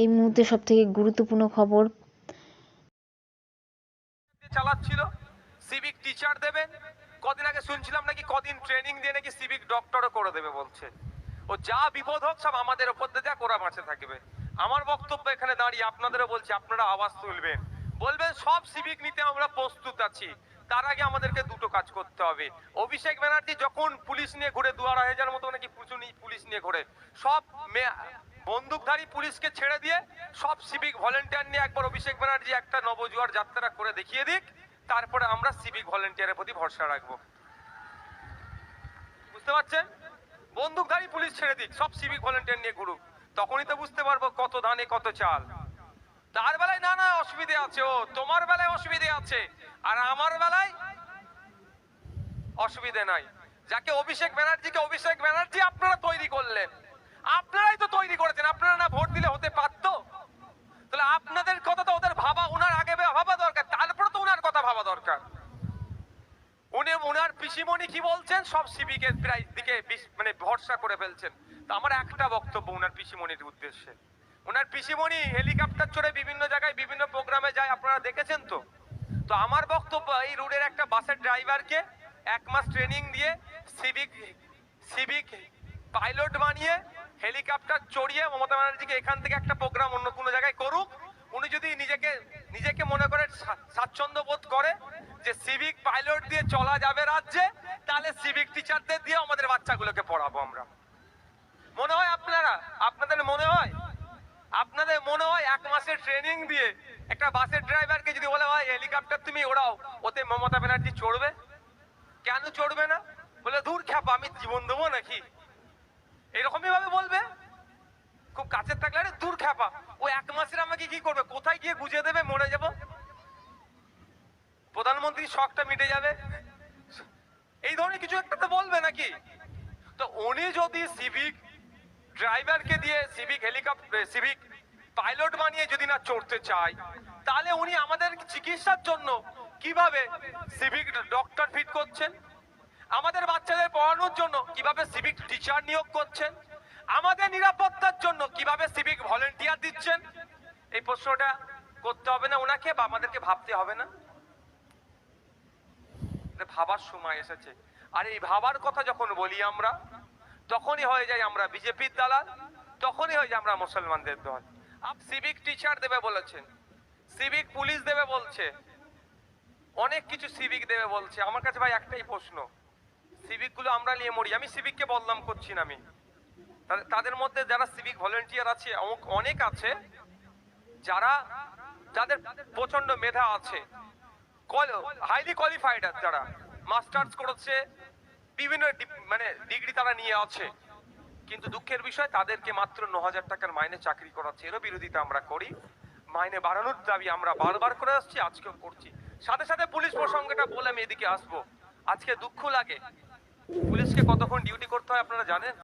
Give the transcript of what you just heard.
এই মুহূর্তে সবথেকে গুরুত্বপূর্ণ খবর। চালাচ্ছিল সিভিক টিচার দেবেন কদিন আগে শুনছিলাম নাকি কদিন ট্রেনিং দিয়ে নাকি সিভিক ডক্টরও করে দেবে বলছে। ও যা বিপদ হোক, সব আমাদের ওপর দিয়ে থাকবে। আমার বক্তব্য এখানে দাঁড়িয়ে আপনাদেরও বলছি, আপনারা আওয়াজ তুলবেন। বলবেন, সব সিভিক নিতে আমরা প্রস্তুত আছি। তার আগে আমাদেরকে দুটো কাজ করতে হবে। অভিষেক ব্যানার্জি যখন পুলিশ নিয়ে ঘুরে দু আড়াই হাজার মতো নাকি পুলিশ নিয়ে ঘুরে, সব বন্দুকধারী পুলিশকে ছেড়ে দিয়ে সব সিভিক ভলেন্টিয়ার নিয়ে একবার অভিষেক ব্যানার্জি একটা নবজুয়ার যাত্রা করে দেখিয়ে দিক, তারপরে আমরা সিভিক ভলেন্টিয়ারের প্রতি ভরসা রাখব। বুঝতে পারছেন? বন্দুকধারী পুলিশ ছেড়ে দিক, সব সিভিক ভলেন্টিয়ার নিয়ে ঘুরুক। তখনই তো বুঝতে পারব কত ধানে কত চাল। তার বেলায় না না, অসুবিধে আছে ও, তোমার বেলায় অসুবিধে আছে, আর আমার বেলায় অসুবিধে নাই। যাকে অভিষেক ব্যানার্জিকে, অভিষেক ব্যানার্জি আপনারা তৈরি করলেন। আপনারাই তো তৈরি করেছেন আপনারা না ভোট দিলে হতে পারতো তাহলে আপনাদের কথা তো ওদের ভাবা ওনার আগে ভাবা দরকার তারপরে তো ওনার কথা ভাবা দরকার উনি ওনার পিসিমণি কি বলছেন? সব সিভিকের প্রায় দিকে মানে ভরসা করে ফেলছেন। তো আমার একটা বক্তব্য ওনার পিসিমণির উদ্দেশ্যে। ওনার পিসিমণি হেলিকপ্টার চড়ে বিভিন্ন জায়গায় বিভিন্ন প্রোগ্রামে যায়, আপনারা দেখেছেন তো? তো আমার বক্তব্য, এই রুটের একটা বাসের ড্রাইভারকে এক মাস ট্রেনিং দিয়ে সিভিক সিভিক পাইলট বানিয়ে হেলিকপ্টার চড়িয়ে মমতা ব্যানার্জিকে এখান থেকে একটা প্রোগ্রাম অন্য কোনো জায়গায় করুক উনি যদি নিজেকে নিজেকে মনে করে স্বা- স্বাচ্ছন্দ্য বোধ করে যে সিভিক পাইলট দিয়ে চলা যাবে রাজ্যে, তাহলে সিভিক টিচারদের দিয়ে আমাদের বাচ্চাগুলোকে পড়াবো আমরা। মনে হয় আপনারা? আপনাদের মনে হয়? আপনাদের মনে হয় এক মাসের ট্রেনিং দিয়ে একটা বাসের ড্রাইভারকে যদি বলে হয় হেলিকপ্টার তুমি ওড়াও, ওতে মমতা ব্যানার্জি চড়বে? কেন চড়বে না? বলে দূর খ্যাপা, আমি জীবন দেবো নাকি? এরকমই ভাবে বলবে? খুব কাছের থাকলে, আরে দূর খ্যাপা, ও এক মাসের আমাকে কি করবে? কোথায় গিয়ে গুজে দেবে? মরে যাব? প্রধানমন্ত্রীর শখটা মিটে যাবে? এই ধরনের কিছু একটা তো বলবে নাকি? তো উনি যদি সিভিক ড্রাইভারকে দিয়ে সিভিক হেলিকপ্টার সিভিক পাইলট বানিয়ে যদি না চড়তে চায়, তাহলে উনি আমাদের চিকিৎসার জন্য কীভাবে সিভিক ডক্টর ফিট করছেন? আমাদের বাচ্চাদের পড়ানোর জন্য কীভাবে সিভিক টিচার নিয়োগ করছেন? আমাদের নিরাপত্তার জন্য কীভাবে সিভিক ভলেন্টিয়ার দিচ্ছেন? এই প্রশ্নটা করতে হবে না ওনাকে বা আমাদেরকে ভাবতে হবে না। ভাবার সময় এসেছে। আর এই ভাবার কথা যখন বলি আমরা, তখনই হয়ে যায় আমরা বিজেপির দালাল, তখনই হয়ে যায় আমরা মুসলমানদের দল। আপ সিভিক টিচার দেবে বলেছেন সিভিক পুলিশ দেবে বলছে, অনেক কিছু সিভিক দেবে বলছে। আমার কাছে ভাই একটাই প্রশ্ন সিভিকগুলো আমরা নিয়ে মরি, আমি সিভিককে বদনাম করছি না আমি। তাদের- তাদের মধ্যে যারা সিভিক ভলেন্টিয়ার আছে অনেক আছে, যারা, যাদের প্রচণ্ড মেধা আছে হাইলি কোয়ালিফাইড যারা মাস্টার্স করেছে, বিভিন্ন মানে ডিগ্রি তারা নিয়ে আছে। কিন্তু দুঃখের বিষয়, তাদেরকে মাত্র ন হাজার টাকার মাইনে চাকরি করাচ্ছে এরও বিরোধিতা আমরা করি। মাইনে বাড়ানোর দাবি আমরা বারবার করে আসছি, আজকেও করছি। সাথে সাথে পুলিশ প্রসঙ্গটা বলে আমি এদিকে আসব। আজকে দুঃখ লাগে। পুলিশকে কতক্ষণ ডিউটি করতে হয় আপনারা জানেন?